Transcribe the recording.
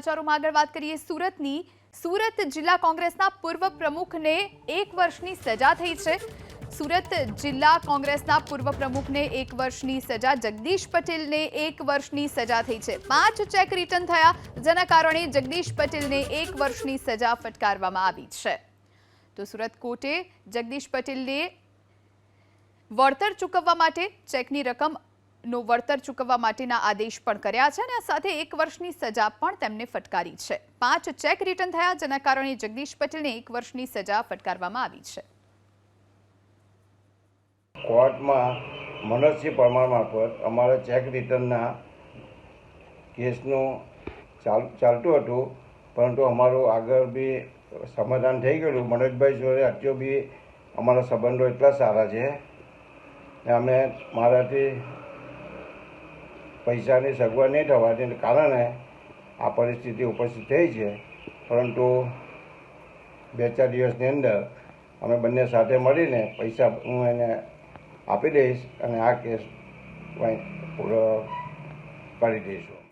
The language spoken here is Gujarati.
સમાચારોમાં આગળ વાત કરીએ સુરતની. સુરત જિલ્લા કોંગ્રેસના પૂર્વ પ્રમુખને એક વર્ષની સજા થઈ છે. સુરત જિલ્લા કોંગ્રેસના પૂર્વ પ્રમુખને એક વર્ષની સજા. જગદીશ પટેલને એક વર્ષની સજા થઈ છે. પાંચ ચેક રિટર્ન થયા. જેના કારણે જગદીશ પટેલને એક વર્ષની સજા ફટકારવામાં આવી છે. તો સુરત કોર્ટે જગદીશ પટેલને વળતર ચૂકવવા માટે ચેકની રકમનો વળતર ચૂકવવા માટેના આદેશ પણ કર્યા છે અને આ સાથે એક વર્ષની સજા પણ તેમને ફટકારી છે. પાંચ ચેક રિટર્ન થયા, જેના કારણે જગદીશ પટેલને એક વર્ષની સજા ફટકારવામાં આવી છે. કોર્ટમાં મનોજસિંહ પરમાર મારફત અમારે ચેક રિટર્નના કેસનું ચાલ, ચાલતું હતું, પરંતુ અમારું આગળ બી સમાધાન થઈ ગયેલું. મનોજભાઈ જોડે અત્યો બી અમારા સંબંધો એટલા સારા છે. ને અમે મારાથી પૈસાની સગવડ નહીં થવાને કારણે આ પરિસ્થિતિ ઉપસ્થિત થઈ છે. પરંતુ બે ચાર દિવસની અંદર અમે બંને સાથે મળીને પૈસા હું એને આપી દઈશ અને આ કેસ પૂરો કરી દઈશું.